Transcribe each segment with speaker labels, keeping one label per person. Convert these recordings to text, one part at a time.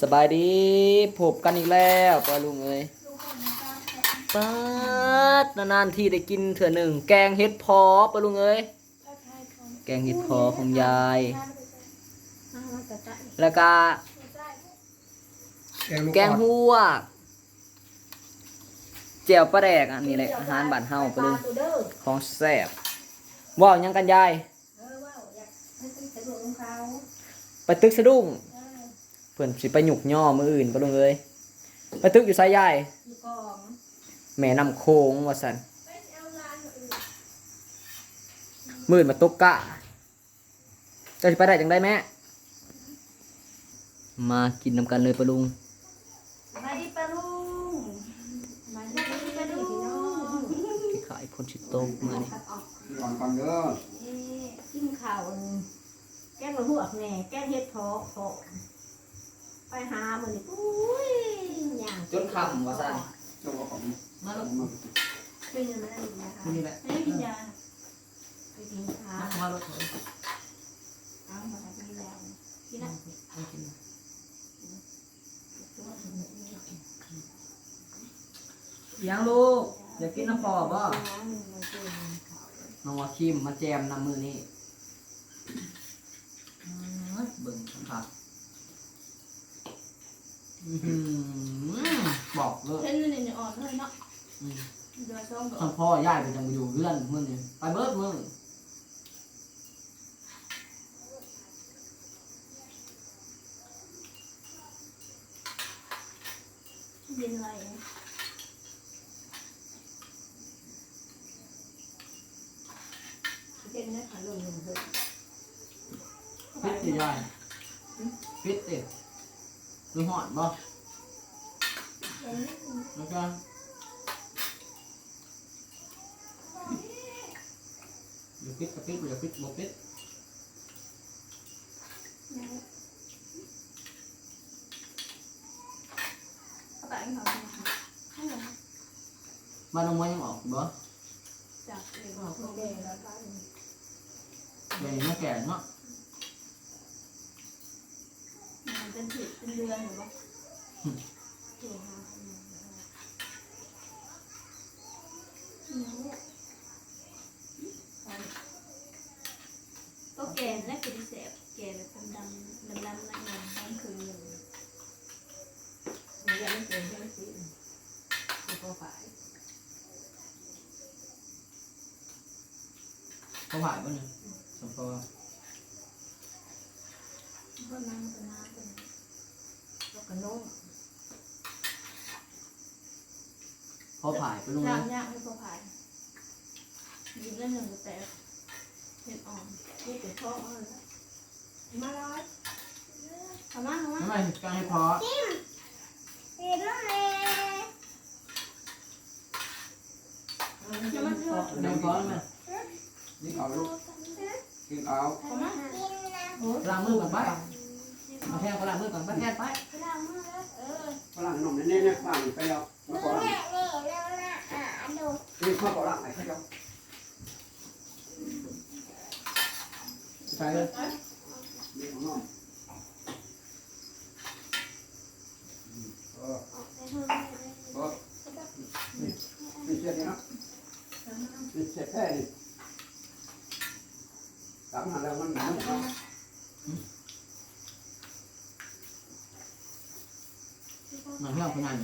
Speaker 1: สบายดีพบกันอีกแล้วปลาลุงเอ้ยปาดนานๆที่ได้กินเถื่อหนึ่งแกงเห็ดพอปลาลุงเอ้ยแกงเห็ดพอของยาย แล้วก็แกงหัวเจียวปลาแดกอันนี้แหละอาหารบ้านเฮาปลาลุงของแซ่บว่าวยังกันยายไปตึกสะดุ้ง เพื่อนสิไปหยุกย่อมืออื่นปะลุงเอ้ยไปตึกอยู่สายใหญ่แม่นำโค้งว่าสันมืดมาตกกะเจะสิไปได้จังได้แม่มากินนำกันเลยปะลุง
Speaker 2: มาดิปลาลุงมาดิปลาลุง
Speaker 1: ที่ขายคนชิโตกมานี่
Speaker 3: ก่อนก่อนเด้อ
Speaker 2: นี่กินข้าวแกงหัวกแหน่แกงเห็ดเพาะเพาะ ไปหามันนี่อุ้ยย่าง
Speaker 1: จนคำว่าสัน
Speaker 3: เจ้าของ
Speaker 1: มาแล้ว
Speaker 3: มา
Speaker 2: เป็นยังไงนะคะ
Speaker 1: นี่แหละ
Speaker 2: ไม่กินยาไปกินข้าว
Speaker 1: มาแล้วเถอะ
Speaker 2: เอามาทำแล้วกินนะ
Speaker 1: ไม่กินยังลูกอยากกินน้ำปอบ่น้องว่าคิมมาแจมนำมือนี่เบิ่งครับ อื้อหือบอกเลย
Speaker 2: เช่นนี่เนี่ยอ่อนเลยเนาะ
Speaker 1: อืม
Speaker 2: โดยช่อง
Speaker 1: ท่านพ่อย่ายไปจังไปอยู่เรื่อนมึงนี่ไปเบิดมึง
Speaker 2: เย็นไรเย็นนะคะลงลงเลย
Speaker 1: พิษสิย่ายพิษสิ มีหอดบ่แล้วก็อยู่พิษกับพิษอยู่พิษบ่พิษ
Speaker 2: เขาแต่งเขาให้เรา
Speaker 1: บ้านน้องมวยยังออกอยู่บ่
Speaker 2: จับเองของคนแก่แล้วก็
Speaker 1: เดี๋ยวนี้มาแก่เนาะ
Speaker 2: มันเป็นผิดเป็นเดือนหรือเปล่าตัวหาก็แก่และกินเสพแก่แบบดำดำดำนั่งนั่งนั่งคืนหนึ่งมันยังไม่เป็นใช่ไหมสิมันก็ฝ่าย
Speaker 1: เขาผ่านบ่เนี่ยสมพอ
Speaker 2: ก็นั่งเป็นน้ำเป็นแล้วก็นุ่ม
Speaker 1: พอผ่านไปลุง
Speaker 2: ล้า
Speaker 1: นะ
Speaker 2: งยากไม่พอผ่านยิงเล่นหนึ่งก็แต่เห็ดอ่อนเห็ดเป็นพ่อเลยมาร้อยเอามาเอามา
Speaker 1: ทำไมการให้พอ
Speaker 2: เห็ดแล้วเลยจะมาเถอะ
Speaker 1: เดี๋ยวพอแล้วไหม
Speaker 3: กินเอาลูกกินเอา
Speaker 2: เอามา
Speaker 1: ล้างมือก่อนไปมาแทนก็ล้างมือก่อนไปแทนไป
Speaker 2: ล้างมือแล้วเออ
Speaker 3: ฝรั่งนมแน่ๆเนี่ยฝรั่งไปแล้วมาก่อนนี่ข้าวก่อนไหนให้เจ้าใช่เลยนี่ของน้องเออเออนี่นี่เช็ดนี่นะนี่เช็ดแค่นี่ตามหาแล้วมันหนาเนาะ
Speaker 1: หน่อยเพื่อนคนนั้น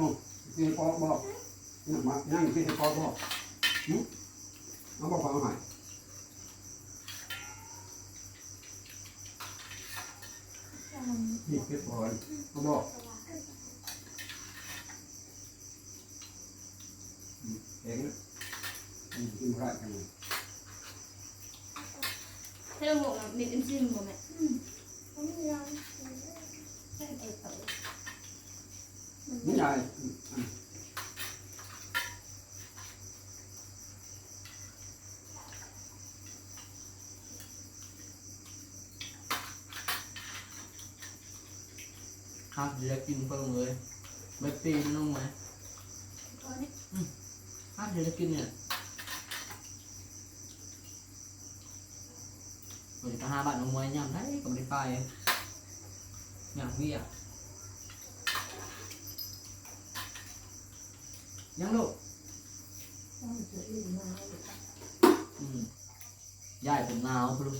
Speaker 3: ลูก เจ้าหันบอกตัวเองคุณเห็นมั้งที่พ่อบอกนี่มานั่งที่พ่อบอกหืมน้องบอกฟังหน่อยนี่คือพ่อเขาบอกเองกินไรกัน
Speaker 2: ให้เราหมกมีเอ็นซิมหมดไหมอืมเอ็นเอ็ดเต๋อ
Speaker 3: นี่ไง
Speaker 1: หักเดี๋ยวกินปลาลุงเลยใบปีนน้องไหม
Speaker 2: ตัวนี้
Speaker 1: หักเดี๋ยวกินเนี่ยเร đúng rồi. Hạt gì là kinh bao người bếp pin luôn mà hát gì là kinh nè rồi cả hai bạn ở ngoài nhầm đấy, còn đi phai nhầm nghĩa à. ยังลูกยายผมหนาวปะลุ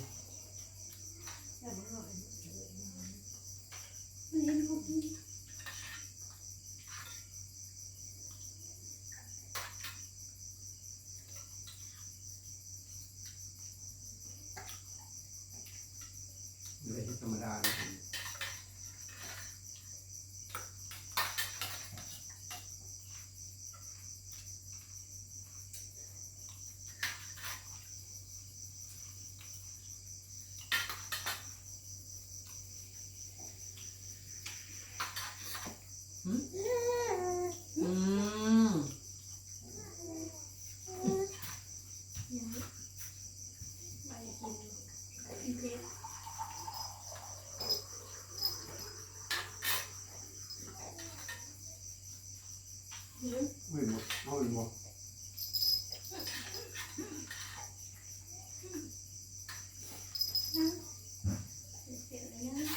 Speaker 3: เลยธรรมดาเลย
Speaker 1: อืม
Speaker 2: ใบกินกินเพชร
Speaker 3: ไม่หมดเอาอีกหมด
Speaker 2: เสียเลยนะ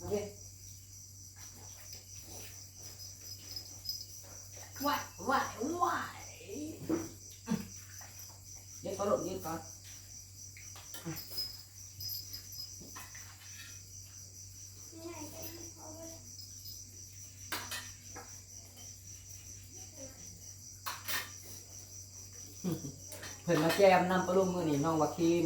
Speaker 1: ไห วไหวไหวยืดก่อนลูกยืดก่อนเพิ่นมาแจมนำปลุมมือนี่น้องวาคิม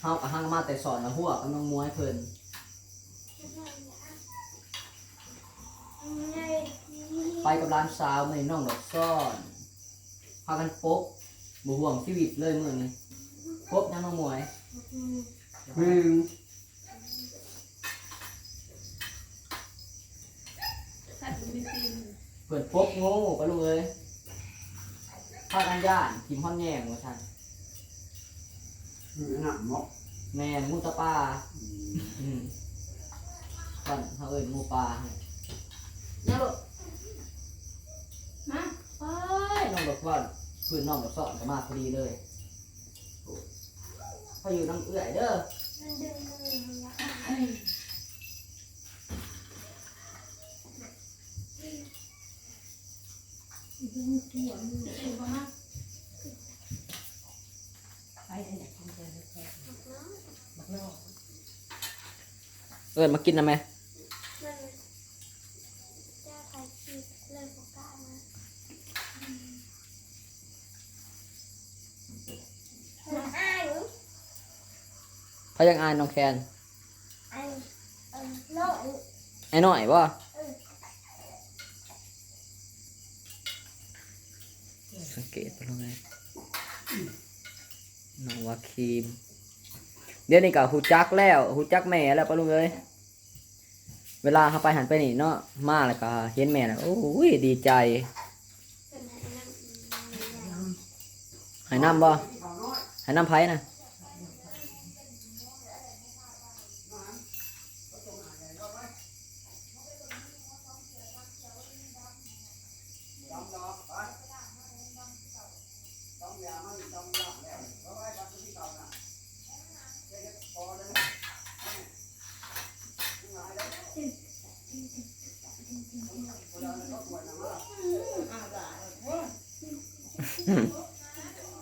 Speaker 1: เฮากับฮังมาแต่สอนนะหัวกับน้องมวยเพิ่น ไปกับร้านสาวในน้องดอกซ่อนพากันปกบ่ห่วงชีวิตเลยมื้อนี้ปกยังน้องมวย
Speaker 3: หนึ่ง
Speaker 2: ถ้าถึงมีตีน
Speaker 1: เปิดปกโง่ปะลุงเอ้ยพากันย่านกินฮ้อนแยงว่าซั่น
Speaker 3: หนึ่งหนักหมอก
Speaker 1: แม่นหมูตะปลาอืมก่อนเฮาเอิ้นหมูปลาให้เนี่ยลูก
Speaker 2: มา
Speaker 1: เอ้ยน้องดอก ว่าเพื่อนน้องดอกซ่อนก็มาพอดีเลยโอ้พออยู่น้ำเอื้อยเด้อ
Speaker 2: อยู่ประมาณ
Speaker 1: เอิ้นมากินนะแม่ พายังอายน้องแคนไอ้หน่อยบ่สังเกตไปตรงไหนน้องว่าครีม เดี๋ยวนี้ก็หูจักแล้วหูจักแม่แล้วปะลุงเอ้ยเวลาเขาไปหันไปนี่เนาะมาแล้วก็เห็นแม่แล้วโอ้ยดีใจใหายน้ำบ่ใหายน้ำไผ่นะ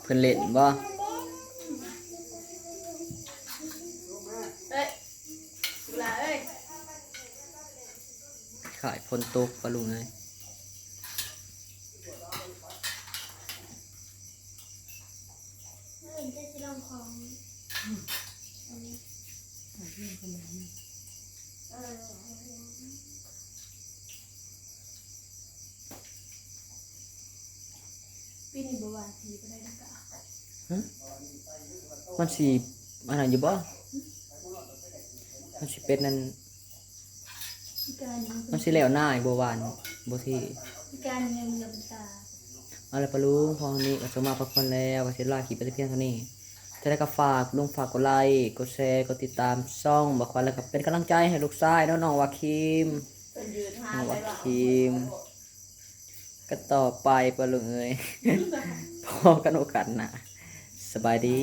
Speaker 1: เพิ่นเล่นบ่
Speaker 2: เอ้ยเวลาเอ้ย
Speaker 1: ขายพลตกปะลุงเอ้ย
Speaker 2: เปีนี้บ่หวานทีก็ได้นะกะ
Speaker 1: มันสิอันนั้นอยู่บ่มันสิเป็ดนั่น
Speaker 2: พี่การยัง
Speaker 1: มันสิแล้วหน้าอีกบ่หวานบ่ที่
Speaker 2: พี่การยังลือเป็นตา
Speaker 1: เอาละปะลุงพอนี้ก็จะมาพักผ่อนแล้วก็สิลาคลิปไปแต่เพียงเท่านี้จะได้ก็ฝากลุงฝากกดไลค์กดแชร์กดติดตามช่องบักควันแล้วก็เป็นกำลังใจให้ลูกชายน้องวาคิม
Speaker 2: เป็นยืนหา
Speaker 1: น้อง
Speaker 2: ไวาว่
Speaker 1: คิม ก็ต่อไปปะลุงเอ้ยพอกันโอกาสหนะสบายดี